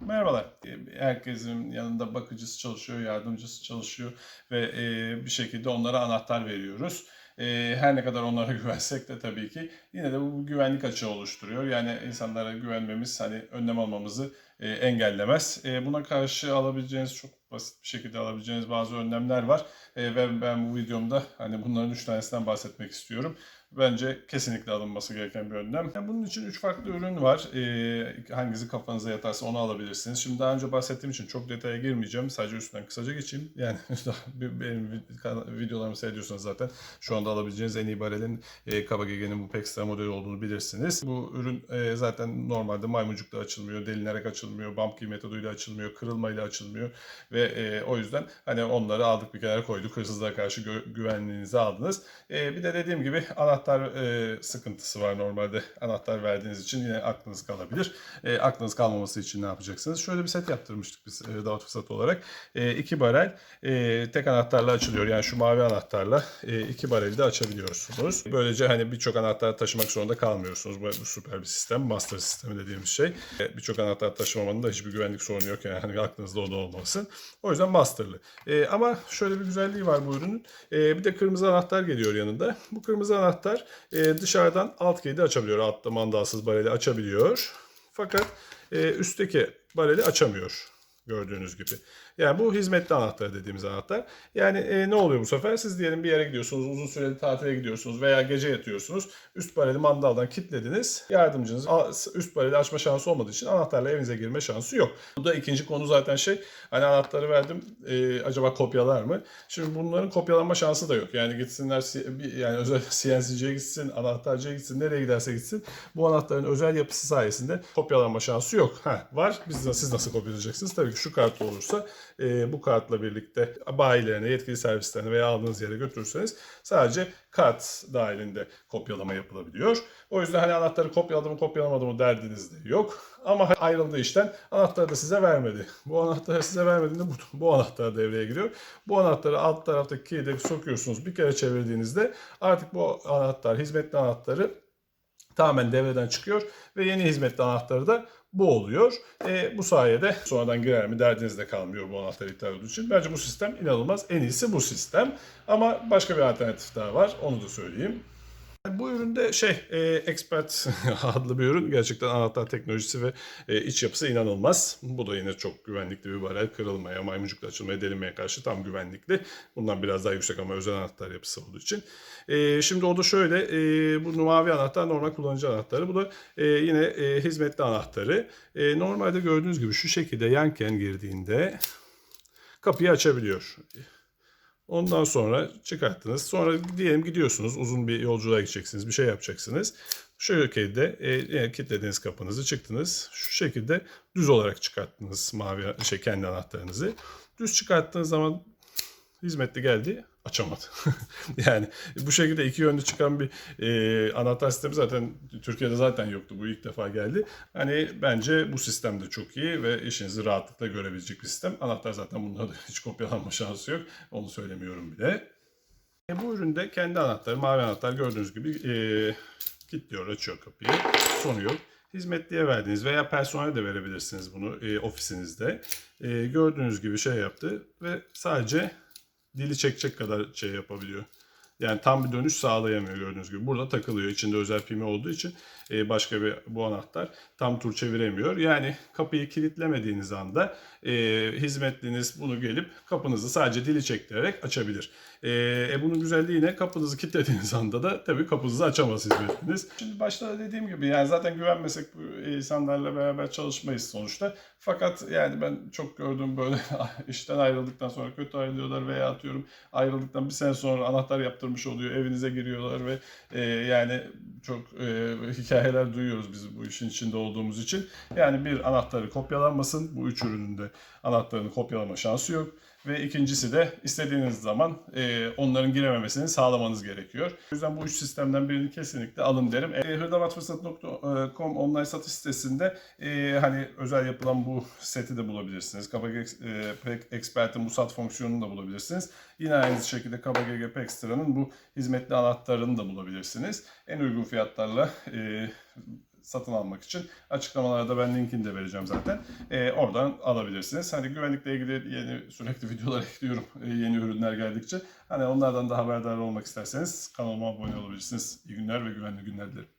Merhabalar. E, Herkesin yanında bakıcısı çalışıyor, yardımcısı çalışıyor ve e, bir şekilde onlara anahtar veriyoruz. E, Her ne kadar onlara güvensek de tabii ki yine de bu güvenlik açığı oluşturuyor. Yani insanlara güvenmemiz hani önlem almamızı e, engellemez. Buna karşı alabileceğiniz çok basit bir şekilde alabileceğiniz bazı önlemler var. Ve ben bu videomda hani bunların üç tanesinden bahsetmek istiyorum. Bence kesinlikle alınması gereken bir önlem. Yani bunun için üç farklı ürün var. Ee, hangisi kafanıza yatarsa onu alabilirsiniz. Şimdi daha önce bahsettiğim için çok detaya girmeyeceğim. Sadece üstünden kısaca geçeyim. Yani benim vid- videolarımı seyrediyorsanız zaten şu anda alabileceğiniz en iyi barelin e, Kabagege'nin bu Pextra modeli olduğunu bilirsiniz. Bu ürün e, zaten normalde maymuncukla açılmıyor, delinerek açılmıyor, bump key metoduyla açılmıyor, kırılmayla açılmıyor ve e, o yüzden hani onları aldık bir kenara koyduk. Hırsızlığa karşı gö- güvenliğinizi aldınız. E, bir de dediğim gibi anahtar e, sıkıntısı var normalde. Anahtar verdiğiniz için yine aklınız kalabilir. E, aklınız kalmaması için ne yapacaksınız? Şöyle bir set yaptırmıştık biz e, dağıt fırsatı olarak. E, iki barel e, tek anahtarla açılıyor. Yani şu mavi anahtarla e, iki bareli de açabiliyorsunuz. Böylece hani birçok anahtar taşımak zorunda kalmıyorsunuz. Bu, bu süper bir sistem. Master sistemi dediğimiz şey. E, birçok anahtar taşımamanın da hiçbir güvenlik sorunu yok. Yani hani aklınızda o da olmasın. O yüzden masterlı. E, ama şöyle bir güzelliği var bu ürünün. E, bir de kırmızı anahtar geliyor yanında. Bu kırmızı anahtar e, dışarıdan alt kilidi açabiliyor. Altta mandalsız bareli açabiliyor. Fakat e, üstteki bareli açamıyor. Gördüğünüz gibi. Yani bu hizmetli anahtar dediğimiz anahtar. Yani e, ne oluyor bu sefer? Siz diyelim bir yere gidiyorsunuz, uzun süreli tatile gidiyorsunuz veya gece yatıyorsunuz. Üst bareli mandaldan kilitlediniz. Yardımcınız üst bareli açma şansı olmadığı için anahtarla evinize girme şansı yok. Bu da ikinci konu zaten şey. Hani anahtarı verdim. e, acaba kopyalar mı? Şimdi bunların kopyalanma şansı da yok. Yani gitsinler yani özel CNC'ye gitsin, anahtarcıya gitsin, nereye giderse gitsin. Bu anahtarın özel yapısı sayesinde kopyalanma şansı yok. Ha, var. Biz siz nasıl kopyalayacaksınız? Tabii şu kart olursa e, bu kartla birlikte bayilerine, yetkili servislerine veya aldığınız yere götürürseniz sadece kart dahilinde kopyalama yapılabiliyor. O yüzden hani anahtarı kopyaladım mı kopyalamadım mı derdiniz de yok. Ama ayrıldığı işten anahtarı da size vermedi. Bu anahtarı size vermediğinde bu, bu anahtar devreye giriyor. Bu anahtarı alt taraftaki kilide sokuyorsunuz. Bir kere çevirdiğinizde artık bu anahtar, hizmetli anahtarı tamamen devreden çıkıyor ve yeni hizmetli anahtarı da bu oluyor. E, bu sayede sonradan girer mi derdiniz de kalmıyor bu anahtar iptal olduğu için. Bence bu sistem inanılmaz. En iyisi bu sistem. Ama başka bir alternatif daha var. Onu da söyleyeyim. Bu üründe şey, e, Expert adlı bir ürün. Gerçekten anahtar teknolojisi ve e, iç yapısı inanılmaz. Bu da yine çok güvenlikli bir barel. Kırılmaya, maymuncukla açılmaya, delinmeye karşı tam güvenlikli. Bundan biraz daha yüksek ama özel anahtar yapısı olduğu için. E, şimdi o da şöyle, e, bu mavi anahtar normal kullanıcı anahtarı. Bu da e, yine e, hizmetli anahtarı. E, normalde gördüğünüz gibi şu şekilde yanken girdiğinde kapıyı açabiliyor. Ondan sonra çıkarttınız. Sonra diyelim gidiyorsunuz. Uzun bir yolculuğa gideceksiniz. Bir şey yapacaksınız. Şu şekilde e, yani kilitlediniz kapınızı çıktınız. Şu şekilde düz olarak çıkarttınız mavi şey kendi anahtarınızı. Düz çıkarttığınız zaman hizmetli geldi açamadı. yani bu şekilde iki yönlü çıkan bir e, anahtar sistemi zaten Türkiye'de zaten yoktu. Bu ilk defa geldi. Hani bence bu sistem de çok iyi ve işinizi rahatlıkla görebilecek bir sistem. Anahtar zaten bunda da hiç kopyalanma şansı yok. Onu söylemiyorum bile. E, bu üründe kendi anahtarı, mavi anahtar gördüğünüz gibi e, kilitliyor, açıyor kapıyı. Sonu yok. Hizmetliye verdiğiniz veya personele de verebilirsiniz bunu e, ofisinizde. E, gördüğünüz gibi şey yaptı ve sadece dili çekecek kadar şey yapabiliyor. Yani tam bir dönüş sağlayamıyor gördüğünüz gibi. Burada takılıyor. İçinde özel pimi olduğu için e, başka bir bu anahtar tam tur çeviremiyor. Yani kapıyı kilitlemediğiniz anda e, hizmetliniz bunu gelip kapınızı sadece dili çektirerek açabilir. E, e, bunun güzelliği ne? Kapınızı kilitlediğiniz anda da tabii kapınızı açamaz hizmetliniz. Şimdi başta dediğim gibi yani zaten güvenmesek bu insanlarla beraber çalışmayız sonuçta. Fakat yani ben çok gördüğüm böyle işten ayrıldıktan sonra kötü ayrılıyorlar veya atıyorum ayrıldıktan bir sene sonra anahtar yaptırmış oluyor evinize giriyorlar ve e, yani çok e, hikayeler duyuyoruz biz bu işin içinde olduğumuz için. Yani bir anahtarı kopyalanmasın bu üç ürünün de anahtarını kopyalama şansı yok. Ve ikincisi de istediğiniz zaman e, onların girememesini sağlamanız gerekiyor. O yüzden bu üç sistemden birini kesinlikle alın derim. E, hırdavatfırsat.com online satış sitesinde e, hani özel yapılan bu seti de bulabilirsiniz. KBG e, Expert'in bu sat fonksiyonunu da bulabilirsiniz. Yine aynı şekilde KBG Pextra'nın bu hizmetli anahtarını da bulabilirsiniz. En uygun fiyatlarla e, satın almak için açıklamalarda ben linkini de vereceğim zaten. E, oradan alabilirsiniz. Hani güvenlikle ilgili yeni sürekli videolar ekliyorum e, yeni ürünler geldikçe. Hani onlardan da haberdar olmak isterseniz kanalıma abone olabilirsiniz. İyi günler ve güvenli günler dilerim.